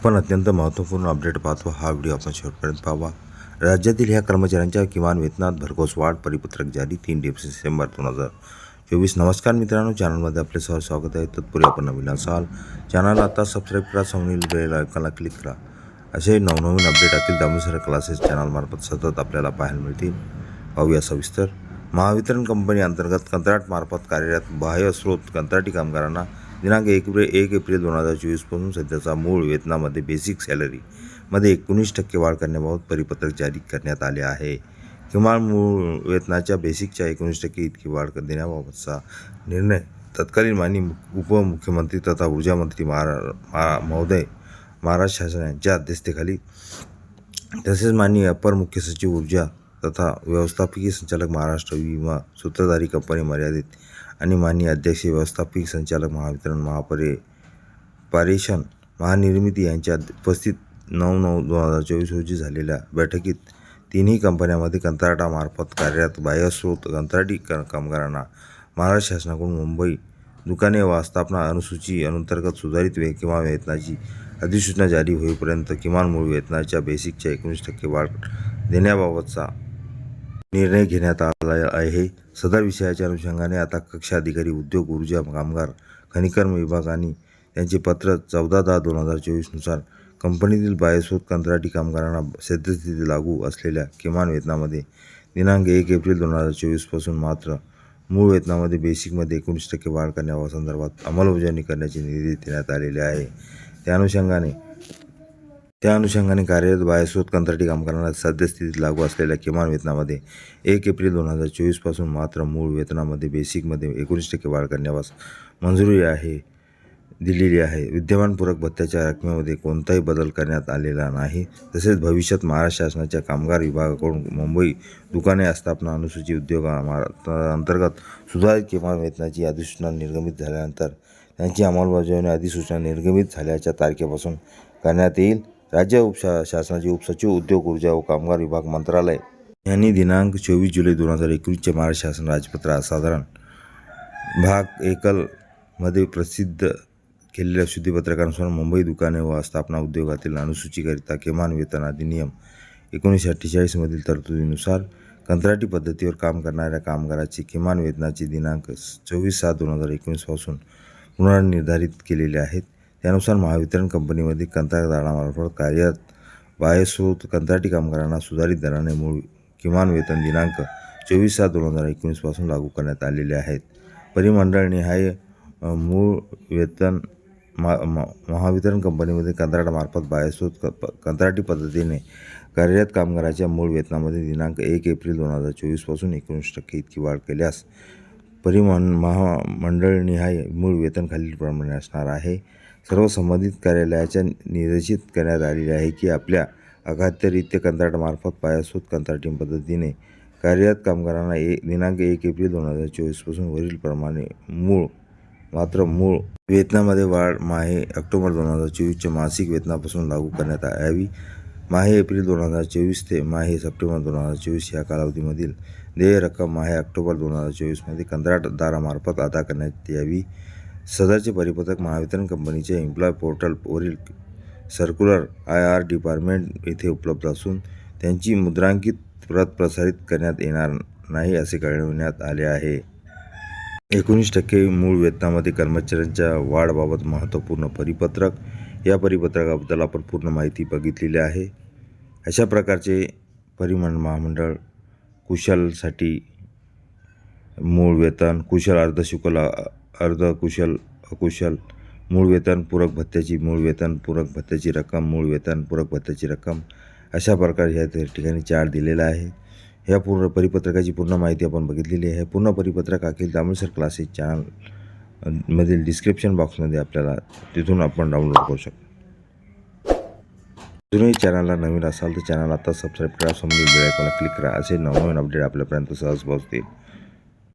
आपण अत्यंत महत्त्वपूर्ण अपडेट पाहतो. हा व्हिडिओ आपण शेवटपर्यंत पाहावा. राज्यातील ह्या कर्मचाऱ्यांच्या किमान वेतनात भरघोस वाढ परिपत्रक जारी तीन डिसेंबर दोन हजार चोवीस. नमस्कार मित्रांनो चॅनलमध्ये आपले सहज स्वागत आहे. तत्पूर्वी आपण नवीन असाल चॅनल आता सबस्क्राईब करा समोरील बेल आयकॉनला क्लिक करा. असे नवनवीन अपडेट असतील दामोसर क्लासेस चॅनलमार्फत सतत आपल्याला पाहायला मिळतील. पाहूया सविस्तर. महावितरण कंपनी अंतर्गत कंत्राटमार्फत कार्यरत बाह्य स्रोत कंत्राटी कामगारांना दिनांक एक एप्रिल एक एप्रिल दोन हजार चोवीसपासून सध्याचा मूळ वेतनामध्ये बेसिक सॅलरीमध्ये एकोणीस टक्के वाढ करण्याबाबत परिपत्रक जारी करण्यात आले आहे. किमान मूळ वेतनाच्या बेसिकच्या एकोणीस टक्के इतकी वाढ देण्याबाबतचा निर्णय तत्कालीन माननीय उपमुख्यमंत्री तथा ऊर्जामंत्री महारा महा- महोदय महाराष्ट्र शासन यांच्या अध्यक्षतेखाली तसेच माननीय अपर मुख्य सचिव ऊर्जा तथा व्यवस्थापकीय संचालक महाराष्ट्र विमा सूत्रधारी कंपनी मर्यादित आणि माननीय अध्यक्ष व्यवस्थापकीय संचालक महावितरण महापरे पारेषण महानिर्मिती यांच्या उपस्थित नऊ नऊ दोन हजार चोवीस रोजी झालेल्या बैठकीत तिन्ही कंपन्यांमध्ये कंत्राटामार्फत कार्यरत बाह्यस्रोत कंत्राटी क कामगारांना महाराष्ट्र शासनाकडून मुंबई दुकाने व आस्थापना अनुसूची अंतर्गत सुधारित वे किंवा वेतनाची अधिसूचना जारी होईपर्यंत किमान मूळ वेतनाच्या बेसिकच्या एकोणीस टक्के वाढ देण्याबाबतचा निर्णय घेण्यात आला आहे. सदर विषयाच्या अनुषंगाने आता कक्षा अधिकारी उद्योग ऊर्जा कामगार खनिकर्म विभाग आणि त्यांचे पत्र चौदा दहा दोन हजार चोवीसनुसार कंपनीतील बायसोत कंत्राटी कामगारांना सद्यस्थिती लागू असलेल्या किमान वेतनामध्ये दिनांक एक एप्रिल दोन हजार चोवीसपासून मात्र मूळ वेतनामध्ये बेसिकमध्ये एकोणीस टक्के वाढ करण्यासंदर्भात अंमलबजावणी करण्याचे निर्देश देण्यात आलेले आहे. त्या अनुषंगाने त्या अनुषंगाने कार्यरत बाह्यस्रोत कंत्राटी कामगारांना सद्यस्थितीत लागू असलेल्या किमान वेतनामध्ये एक एप्रिल दोन हजार चोवीसपासून मात्र मूळ वेतनामध्ये बेसिकमध्ये एकोणीस टक्के वाढ करण्यास मंजुरी आहे दिलेली आहे. विद्यमान पूरक भत्त्याच्या रकमेमध्ये कोणताही बदल करण्यात आलेला नाही. तसेच भविष्यात महाराष्ट्र शासनाच्या कामगार विभागाकडून मुंबई दुकाने आस्थापना अनुसूचित उद्योग अंतर्गत सुधारित किमान वेतनाची अधिसूचना निर्गमित झाल्यानंतर त्यांची अंमलबजावणी अधिसूचना निर्गमित झाल्याच्या तारखेपासून करण्यात येईल. राज्य उपशा शासनाचे उपसचिव उद्योग ऊर्जा व कामगार विभाग मंत्रालय यांनी दिनांक चोवीस जुलै दोन हजार एकवीसचे महाराष्ट्र शासन राजपत्र साधारण भाग एकलमध्ये प्रसिद्ध केलेल्या शुद्धीपत्रकानुसार मुंबई दुकाने व स्थापना उद्योगातील अनुसूचीकरिता किमान वेतन अधिनियम एकोणीसशे अठ्ठेचाळीसमधील तरतुदीनुसार कंत्राटी पद्धतीवर काम करणाऱ्या कामगाराची किमान वेतनाची दिनांक चोवीस सात दोन हजार एकोणीसपासून पुनर्निर्धारित केलेले आहेत. त्यानुसार महावितरण कंपनीमध्ये कंत्राटदारामार्फत कार्यरत बाह्यस्रोत कंत्राटी कामगारांना सुधारित दराने मूळ किमान वेतन दिनांक चोवीस सात दोन हजार एकोणीसपासून लागू करण्यात आलेले आहेत. परिमंडळनिहाय अ, मूळ वेतन मा महावितरण कंपनीमध्ये कंत्राटामार्फत बाह्यस्रोत क कंत्राटी पद्धतीने कार्यरत कामगाराच्या मूळ वेतनामध्ये दिनांक एक एप्रिल दोन हजार चोवीसपासून एकोणीस टक्के इतकी वाढ केल्यास परिमं महामंडळनिहाय मूळ वेतन खालीलप्रमाणे असणार आहे. सर्व संबंधित कार्यालयाच्या निर्देशित करण्यात आलेले आहे की आपल्या अखाद्यरित्या कंत्राटामार्फत पायासूत कंत्राटी पद्धतीने कार्यरत कामगारांना ए दिनांक एक एप्रिल दोन हजार चोवीसपासून वरीलप्रमाणे मूळ मात्र मूळ वेतनामध्ये वाढ माहे ऑक्टोबर दोन हजार चोवीसच्या मासिक वेतनापासून लागू करण्यात यावी. माहे एप्रिल दोन हजार चोवीस ते माहे सप्टेंबर दोन हजार चोवीस या कालावधीमधील देय रक्कम माहे ऑक्टोबर दोन हजार चोवीसमध्ये कंत्राटदारामार्फत अदा करण्यात यावी. सदरचे परिपत्रक महावितरण कंपनीच्या एम्प्लॉय पोर्टलवरील सर्क्युलर आय आर डिपार्टमेंट येथे उपलब्ध असून त्यांची मुद्रांकित प्रत प्रसारित करण्यात येणार नाही असे कळविण्यात आले आहे. एकोणीस टक्के मूळ वेतनामध्ये कर्मचाऱ्यांच्या वाढबाबत महत्त्वपूर्ण परिपत्रक. या परिपत्रकाबद्दल आपण पूर्ण माहिती बघितलेली आहे. अशा प्रकारचे परिमाण महामंडळ कुशलसाठी मूळ वेतन कुशल अर्धशुकल अर्धकुशल अकुशल मूळ वेतन पूरक भत्त्याची मूळ वेतन पूरक भत्त्याची रक्कम मूळ वेतन पूरक भत्त्याची रक्कम. अशा प्रकारे ह्या त्या ठिकाणी चार्ट दिलेला आहे. ह्या पूर्ण परिपत्रकाची पूर्ण माहिती आपण बघितलेली आहे. पूर्ण परिपत्रक अखिल दामोसर क्लासेस चॅनल मधील डिस्क्रिप्शन बॉक्समध्ये आपल्याला तिथून आपण डाउनलोड करू शकतो. अजूनही चॅनलला नवीन असाल तर चॅनल आता सबस्क्राईब करा. समजून बेल क्लिक करा. असे नवनवीन अपडेट आपल्यापर्यंत सहज पोहोचतील.